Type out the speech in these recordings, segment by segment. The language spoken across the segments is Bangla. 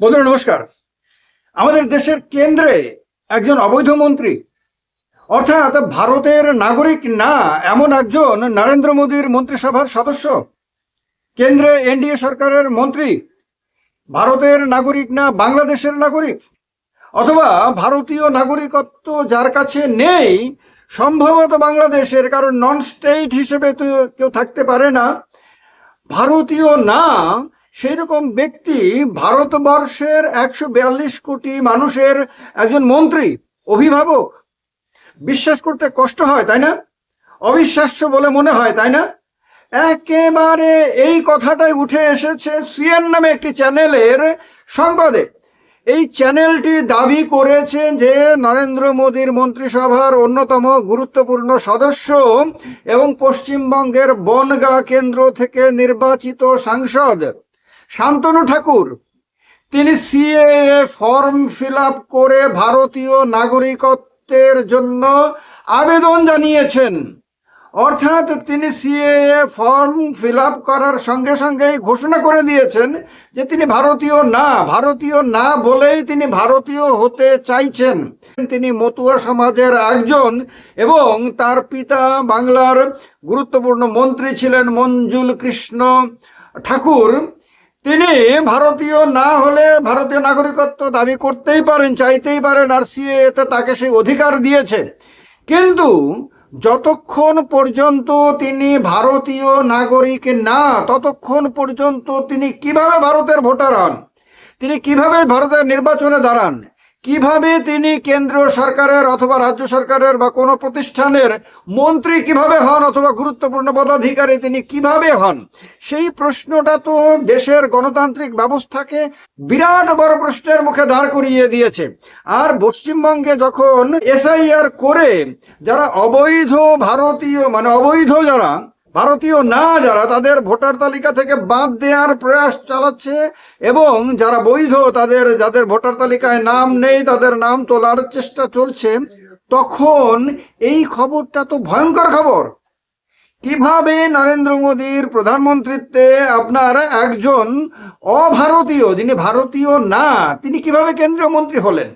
বন্ধুরা, নমস্কার। আমাদের দেশের কেন্দ্রে একজন অবৈধ মন্ত্রী, অর্থাৎ ভারতের নাগরিক না, এমন একজন নরেন্দ্র মোদীর মন্ত্রিসভার সদস্য। কেন্দ্রে এনডিএ সরকারের মন্ত্রী, ভারতের নাগরিক না, বাংলাদেশের নাগরিক, অথবা ভারতীয় নাগরিকত্ব যার কাছে নেই, সম্ভবত বাংলাদেশের, কারণ নন স্টেট হিসেবে কেউ থাকতে পারে না। ভারতীয় না সেই রকম ব্যক্তি ভারতবর্ষের একশো বিয়াল্লিশ কোটি মানুষের একজন মন্ত্রী, অভিভাবক। বিশ্বাস করতে কষ্ট হয়, তাই না? অবিশ্বাস্য বলে মনে হয়, তাই না? একেবারে এই কথাটাই উঠে এসেছে সিএন নামে একটি চ্যানেলের সংবাদে। এই চ্যানেলটি দাবি করেছে যে নরেন্দ্র মোদীর মন্ত্রিসভার অন্যতম গুরুত্বপূর্ণ সদস্য এবং পশ্চিমবঙ্গের বনগা কেন্দ্র থেকে নির্বাচিত সাংসদ। শান্তনু ঠাকুর। তিনি সিএএ ফর্ম ফিল করে ভারতীয় নাগরিকত্বের জন্য আবেদন জানিয়েছেন। অর্থাৎ তিনি সিএএ ফর্ম ফিল করার সঙ্গে সঙ্গেই ঘোষণা করে দিয়েছেন যে তিনি ভারতীয় না ভারতীয় না বলেই তিনি ভারতীয় হতে চাইছেন। তিনি মতুয়া সমাজের একজন এবং তার পিতা বাংলার গুরুত্বপূর্ণ মন্ত্রী ছিলেন মঞ্জুল কৃষ্ণ ঠাকুর। তিনি ভারতীয় না হলে ভারতীয় নাগরিকত্ব দাবি করতেই পারেন, চাইতেই পারেন আর সিএতে তাকে সেই অধিকার দিয়েছে। কিন্তু যতক্ষণ পর্যন্ত তিনি ভারতীয় নাগরিক না, ততক্ষণ পর্যন্ত তিনি কীভাবে ভারতের ভোটার হন? তিনি কীভাবে ভারতের নির্বাচনে দাঁড়ান? কীভাবে তিনি কেন্দ্রীয় সরকারের অথবা রাজ্য সরকারের বা কোনো প্রতিষ্ঠানের মন্ত্রী কীভাবে হন অথবা গুরুত্বপূর্ণ পদাধিকারী তিনি কীভাবে হন? সেই প্রশ্নটা তো দেশের গণতান্ত্রিক ব্যবস্থাকে বিরাট বড় প্রশ্নের মুখে দাঁড় করিয়ে দিয়েছে। আর পশ্চিমবঙ্গে যখন এসআইআর করে, যারা অবৈধ ভারতীয় মানে অবৈধ যারা ভারতীয় না যারা তাদের ভোটার তালিকা থেকে বাদ দেওয়ার প্রয়াস চালাচ্ছে এবং যারা বৈধ তাদের, যাদের ভোটার তালিকায় নাম নেই, তাদের নাম তোলার চেষ্টা চলছে, তখন এই খবরটা তো ভয়ঙ্কর খবর। কীভাবে নরেন্দ্র মোদীর প্রধানমন্ত্রীত্বে আপনার একজন অভারতীয়, যিনি ভারতীয় না, তিনি কীভাবে কেন্দ্রীয় মন্ত্রী হলেন?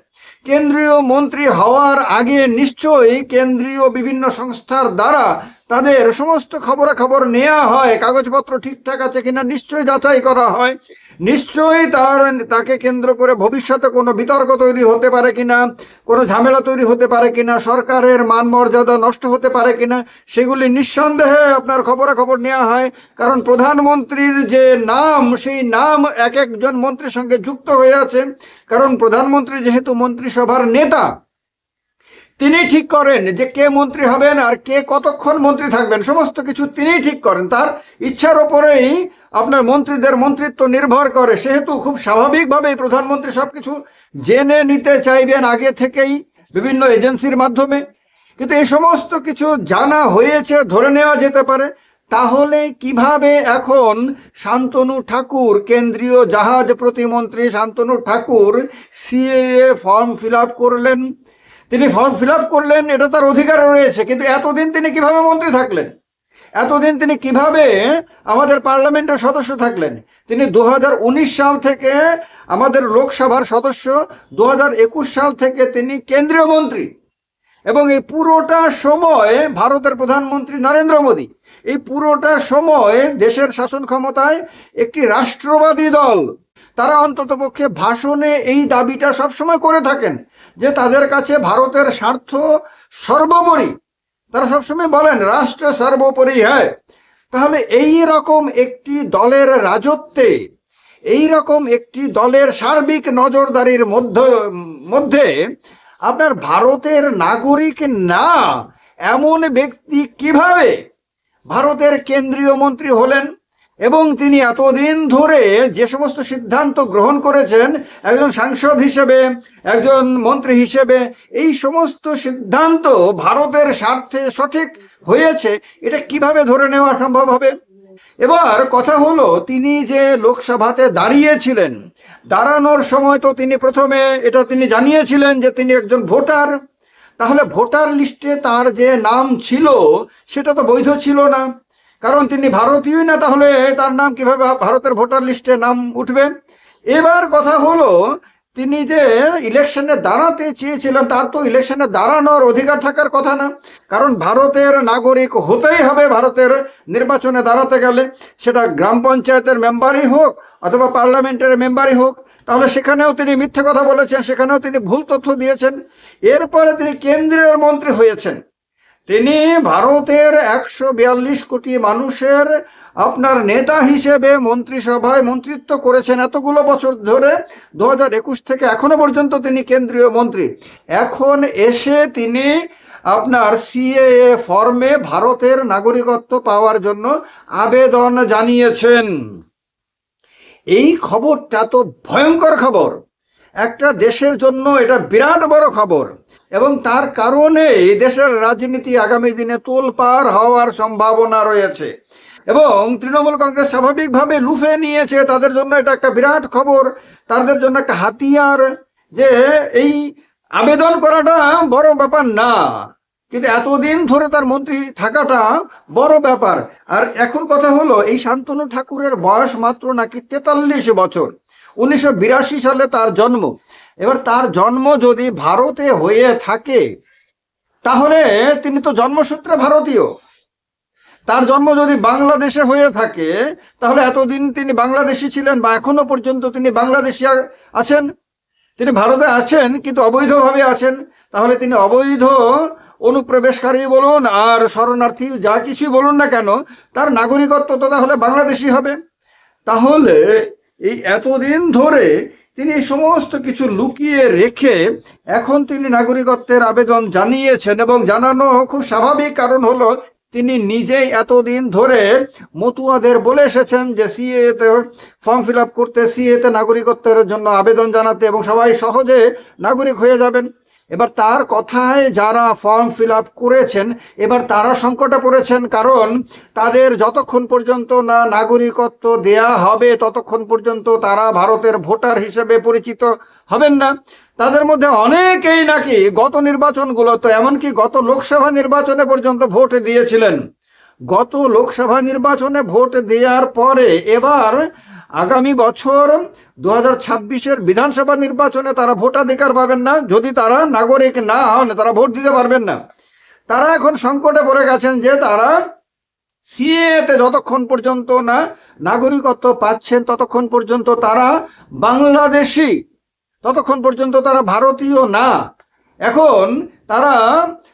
কেন্দ্রীয় মন্ত্রী হওয়ার আগে নিশ্চয়ই কেন্দ্রীয় বিভিন্ন সংস্থার দ্বারা তাদের সমস্ত খবরাখবর নেওয়া হয়, কাগজপত্র ঠিকঠাক আছে কিনা নিশ্চয়ই যাচাই করা হয়। নিশ্চয়ই তার, তাকে কেন্দ্র করে ভবিষ্যতে কোনো বিতর্ক তৈরি হতে পারে কিনা, কোনো ঝামেলা তৈরি হতে পারে কিনা, সরকারের মান মর্যাদা নষ্ট হতে পারে কিনা, সেগুলি নিঃসন্দেহে আপনার খবরাখবর নেওয়া হয়। কারণ প্রধানমন্ত্রীর যে নাম, সেই নাম এক একজন মন্ত্রীর সঙ্গে যুক্ত হয়ে আছে। কারণ প্রধানমন্ত্রী যেহেতু মন্ত্রিসভার নেতা তিনি ঠিক করেন যে কে মন্ত্রী হবেন আর কে কতক্ষণ মন্ত্রী থাকবেন, সমস্ত কিছু তিনিই ঠিক করেন। তার ইচ্ছার ওপরেই আপনার মন্ত্রীদের মন্ত্রিত্ব নির্ভর করে। সেহেতু খুব স্বাভাবিকভাবেই প্রধানমন্ত্রী সব কিছু জেনে নিতে চাইবেন আগে থেকেই বিভিন্ন এজেন্সির মাধ্যমে। কিন্তু এই সমস্ত কিছু জানা হয়েছে, ধরে নেওয়া যেতে পারে। তাহলে কীভাবে এখন শান্তনু ঠাকুর, কেন্দ্রীয় জাহাজ প্রতিমন্ত্রী Shantanu Thakur, CAA form fill করলেন? তিনি ফর্ম ফিল করলেন, এটা তার অধিকার রয়েছে, কিন্তু এতদিন তিনি কীভাবে মন্ত্রী থাকলেন? এতদিন তিনি কীভাবে আমাদের পার্লামেন্টের সদস্য থাকলেন? তিনি দু হাজার উনিশ সাল থেকে আমাদের লোকসভার সদস্য দু হাজার একুশ সাল থেকে তিনি কেন্দ্রীয় মন্ত্রী। এবং এই পুরোটা সময় ভারতের প্রধানমন্ত্রী নরেন্দ্র মোদী। এই পুরোটা সময় দেশের শাসন ক্ষমতায় একটি রাষ্ট্রবাদী দল। তারা অন্ততপক্ষে ভাষণে এই দাবিটা সবসময় করে থাকেন। যে তাদের কাছে ভারতের স্বার্থ সর্বোপরি। তারা সবসময় বলেন, রাষ্ট্র সর্বোপরি হ্যাঁ। তাহলে এই রকম একটি দলের রাজত্বে, এই রকম একটি দলের সার্বিক নজরদারির মধ্যে মধ্যে আপনার ভারতের নাগরিক না, এমন ব্যক্তি কীভাবে ভারতের কেন্দ্রীয় মন্ত্রী হলেন? এবং তিনি এতদিন ধরে যে সমস্ত সিদ্ধান্ত গ্রহণ করেছেন, একজন সাংসদ হিসেবে, একজন মন্ত্রী হিসেবে, এই সমস্ত সিদ্ধান্ত ভারতের স্বার্থে সঠিক হয়েছে, এটা কীভাবে ধরে নেওয়া সম্ভব হবে? এবার কথা হলো, তিনি যে লোকসভাতে দাঁড়িয়েছিলেন, দাঁড়ানোর সময় তো তিনি প্রথমে এটা তিনি জানিয়েছিলেন যে তিনি একজন ভোটার। তাহলে ভোটার লিস্টে তার যে নাম ছিল, সেটা তো বৈধ ছিল না। কারণ তিনি ভারতীয় না, তাহলে তার নাম কীভাবে ভারতের ভোটার লিস্টে নাম উঠবে? এবার কথা হলো, তিনি যে ইলেকশনে দাঁড়াতে চেয়েছিলেন, তার তো ইলেকশনে দাঁড়ানোর অধিকার থাকার কথা না। কারণ ভারতের নাগরিক হতেই হবে ভারতের নির্বাচনে দাঁড়াতে গেলে। সেটা গ্রাম পঞ্চায়েতের মেম্বারই হোক অথবা পার্লামেন্টের মেম্বারই হোক, তাহলে সেখানেও তিনি মিথ্যে কথা বলেছেন, সেখানেও তিনি ভুল তথ্য দিয়েছেন। এরপরে তিনি কেন্দ্রীয় মন্ত্রী হয়েছেন। তিনি ভারতের একশো বিয়াল্লিশ কোটি মানুষের আপনার নেতা হিসেবে মন্ত্রিসভায় মন্ত্রিত্ব করেছেন এতগুলো বছর ধরে, দু একুশ থেকে এখনও পর্যন্ত তিনি কেন্দ্রীয় মন্ত্রী। এখন এসে তিনি আপনার সিএএ ফর্মে ভারতের নাগরিকত্ব পাওয়ার জন্য আবেদন জানিয়েছেন। এই খবরটা তো ভয়ঙ্কর খবর। একটা দেশের জন্য এটা বিরাট বড় খবর। এবং তার কারণে দেশের রাজনীতি আগামী দিনে তোলপাড় হওয়ার সম্ভাবনা রয়েছে। এবং তৃণমূল কংগ্রেস স্বাভাবিকভাবে লুফে নিয়েছে, তাদের জন্য এটা একটা বিরাট খবর, তাদের জন্য একটা হাতিয়ার যে এই আবেদন করাটা বড় ব্যাপার না। কিন্তু এতদিন ধরে তার মন্ত্রী থাকাটা বড় ব্যাপার। আর এখন কথা হলো, এই শান্তনু ঠাকুরের বয়স মাত্র নাকি তেতাল্লিশ বছর। উনিশশো বিরাশি সালে তার জন্ম। এবার তার জন্ম যদি ভারতে হয়ে থাকে, তাহলে তিনি তো জন্মসূত্রে ভারতীয়। তার জন্ম যদি বাংলাদেশে হয়ে থাকে, তাহলে এতদিন তিনি বাংলাদেশি ছিলেন বা এখনও পর্যন্ত তিনি বাংলাদেশি আছেন? তিনি ভারতে আছেন, কিন্তু অবৈধভাবে আছেন। তাহলে তিনি অবৈধ অনুপ্রবেশকারী বলুন আর শরণার্থী যা কিছুই বলুন না কেন, তার নাগরিকত্ব তো তাহলে বাংলাদেশি হবে। তাহলে এই এতদিন ধরে তিনি এই সমস্ত কিছু লুকিয়ে রেখে এখন তিনি নাগরিকত্বের আবেদন জানিয়েছেন এবং জানানো খুব স্বাভাবিক কারণ হলো, তিনি নিজেই এতদিন ধরে মতুয়াদের বলে এসেছেন যে সিএতে ফর্ম ফিল আপ করতে, সিএতে নাগরিকত্বের জন্য আবেদন জানাতে এবং সবাই সহজে নাগরিক হয়ে যাবেন। এবার তার কথায় যারা ফর্ম ফিল আপ করেছেন, এবার তারা সংকটে পড়েছেন কারণ তাদের যতক্ষণ পর্যন্ত না নাগরিকত্ব দেয়া হবে, ততক্ষণ পর্যন্ত তারা ভারতের ভোটার হিসেবে পরিচিত হবেন না। তাদের মধ্যে অনেকেই নাকি গত নির্বাচনগুলোতে, এমনকি গত লোকসভা নির্বাচনে পর্যন্ত ভোট দিয়েছিলেন। গত লোকসভা নির্বাচনে ভোট দেওয়ার পরে এবার আগামী বছর দু হাজার ছাব্বিশের বিধানসভা নির্বাচনে তারা ভোটাধিকার পাবেন না। যদি তারা নাগরিক না হন, তারা ভোট দিতে পারবেন না। তারা এখন সংকটে পড়ে গেছেন যে তারা সিএতে যতক্ষণ পর্যন্ত না নাগরিকত্ব পাচ্ছেন, ততক্ষণ পর্যন্ত তারা বাংলাদেশি, ততক্ষণ পর্যন্ত তারা ভারতীয় না। এখন তারা,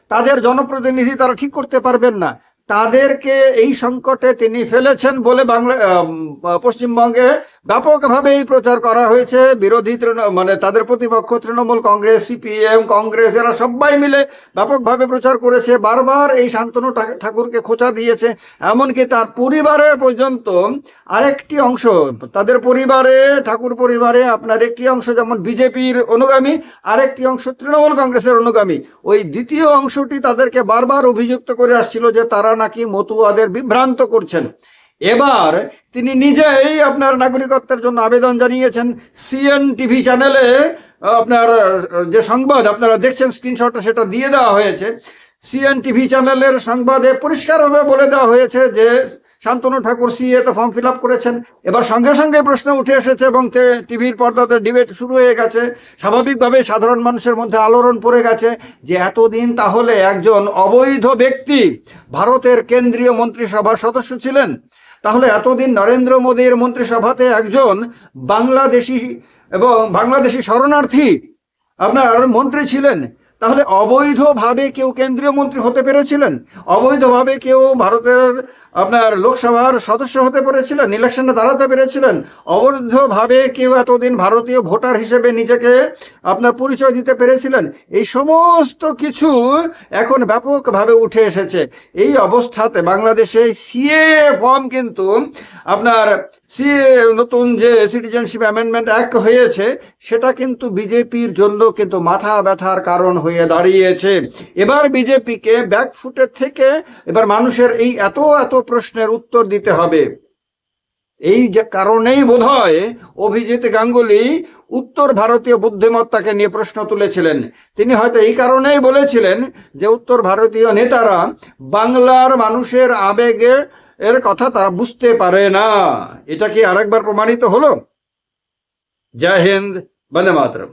তাদের জনপ্রতিনিধি তারা ঠিক করতে পারবেন না। তাদেরকে এই সংকটে তিনি ফেলেছেন বলে বাংলা পশ্চিমবঙ্গে ব্যাপকভাবে এই প্রচার করা হয়েছে। বিরোধী তৃণ- মানে তাদের প্রতিপক্ষ তৃণমূল কংগ্রেস, সিপিএম, কংগ্রেস, এরা সবাই মিলে ব্যাপকভাবে প্রচার করেছে। বারবার এই শান্তনু ঠাকুরকে খোঁচা দিয়েছে। এমনকি তার পরিবারের পর্যন্ত আরেকটি অংশ, তাদের পরিবারে, ঠাকুর পরিবারে আপনার একটি অংশ যেমন বিজেপির অনুগামী, আরেকটি অংশ তৃণমূল কংগ্রেসের অনুগামী। ওই দ্বিতীয় অংশটি তাদেরকে বারবার অভিযুক্ত করে আসছিল যে তারা নাকি মতুয়াদের বিভ্রান্ত করছেন। এবার তিনি নিজেই আপনার নাগরিকত্বের জন্য আবেদন জানিয়েছেন সিএন টিভি চ্যানেলে, আপনার, যে সংবাদ আপনারা দেখছেন স্ক্রিনশটটা সেটা দিয়ে দেওয়া হয়েছে। সিএন টিভি চ্যানেলের সংবাদে পরিষ্কারভাবে বলে দেওয়া হয়েছে যে শান্তনু ঠাকুর সিএতে ফর্ম ফিল আপ করেছেন। এবার সঙ্গে সঙ্গে প্রশ্ন উঠে এসেছে এবং টিভির পর্দাতে ডিবেট শুরু হয়ে গেছে। স্বাভাবিকভাবে সাধারণ মানুষের মধ্যে আলোড়ন পড়ে গেছে যে এতদিন তাহলে একজন অবৈধ ব্যক্তি ভারতের কেন্দ্রীয় মন্ত্রিসভার সদস্য ছিলেন। তাহলে এতদিন নরেন্দ্র মোদীর মন্ত্রিসভাতে একজন বাংলাদেশি এবং বাংলাদেশি শরণার্থী, আপনার মন্ত্রী ছিলেন। তাহলে অবৈধভাবে কেউ কেন্দ্রীয় মন্ত্রী হতে পেরেছিলেন? অবৈধভাবে কেউ ভারতের আপনার লোকসভার সদস্য হতে পেরেছিলেন, ইলেকশনে দাঁড়াতে পেরেছিলেন। অবৈধভাবে কেউ এতদিন ভারতীয় ভোটার হিসেবে নিজেকে আপনার পরিচয় দিতে পেরেছিলেন। এই সমস্ত কিছু এখন ব্যাপকভাবে উঠে এসেছে। এই অবস্থাতে বাংলাদেশে সিএ ফর্ম কিন্তু আপনার সি নতুন যে সিটিজেনশিপ অ্যামেন্ডমেন্ট অ্যাক্ট হয়েছে, সেটা কিন্তু বিজেপির জন্য কিন্তু মাথা ব্যথার কারণ হয়ে দাঁড়িয়েছে। এবার বিজেপিকে ব্যাকফুটের থেকে এবার মানুষের এই এত এত প্রশ্নের উত্তর দিতে হবে। এই যে কারণেই বোধ হয় অভিজিৎ গাঙ্গুলি উত্তর ভারতীয় বুদ্ধিমত্তাকে নিয়ে প্রশ্ন তুলেছিলেন। তিনি হয়তো এই কারণেই বলেছিলেন যে উত্তর ভারতীয় নেতারা বাংলার মানুষের আবেগে এর কথা তারা বুঝতে পারে না। এটা কি আরেকবার প্রমাণিত হলো? জয় হিন্দ, বন্দে মাতরম।